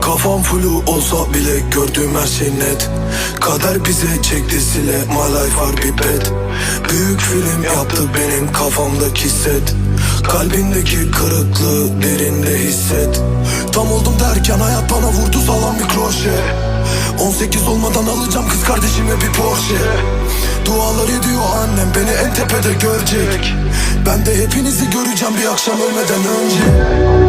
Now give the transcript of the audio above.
Kafam flu olsa bile gördüğüm her şey net. Kader bize çekti sile My life var bir bet. Büyük film yaptı benim kafamdaki set. Kalbindeki kırıklığı derinde hisset. Tam oldum derken hayat bana vurdu sağlam bir kroşe. 18 olmadan alacağım kız kardeşime bir Porsche. Dualar ediyor annem beni en tepede görecek Ben de hepinizi göreceğim bir akşam ölmeden önce